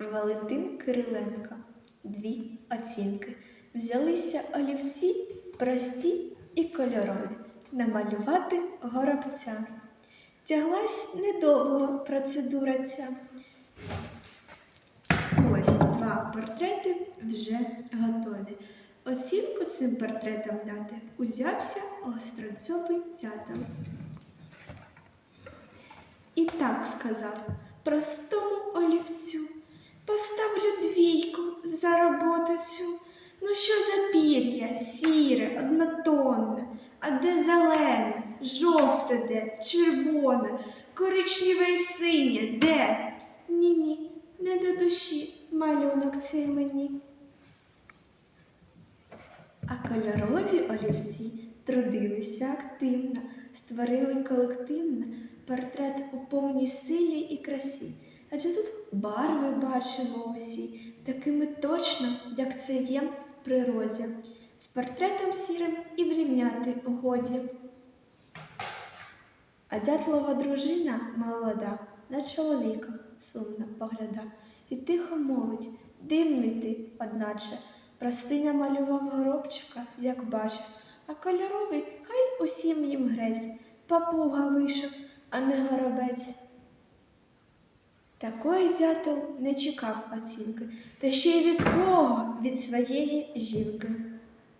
Валентин Кириленко. Дві оцінки. Взялися олівці прості і кольорові намалювати горобця. Тяглась недовго процедура ця. Ось два портрети вже готові. Оцінку цим портретам дати узявся гостроцьопий дятел. І так сказав простому олівцю. Поставлю двійку за роботу цю. Ну що за пір'я, сіре, однотонне, а де зелене, жовте де, червоне, коричневе і синє, де? Ні-ні, не до душі малюнок цей мені. А кольорові олівці трудилися активно, створили колективно портрет у повній силі і красі. Адже тут барви бачимо усі, такими точно, як це є в природі, з портретом сірим і врівняти годі. А дятлова дружина молода, на чоловіка сумно погляда, і тихо мовить, дивний ти, одначе, простиня малював горобчика, як бачив, а кольоровий хай усім їм грець, папуга вийшов, а не горобець. Такої дятел не чекав оцінки, та ще й від кого? Від своєї жінки.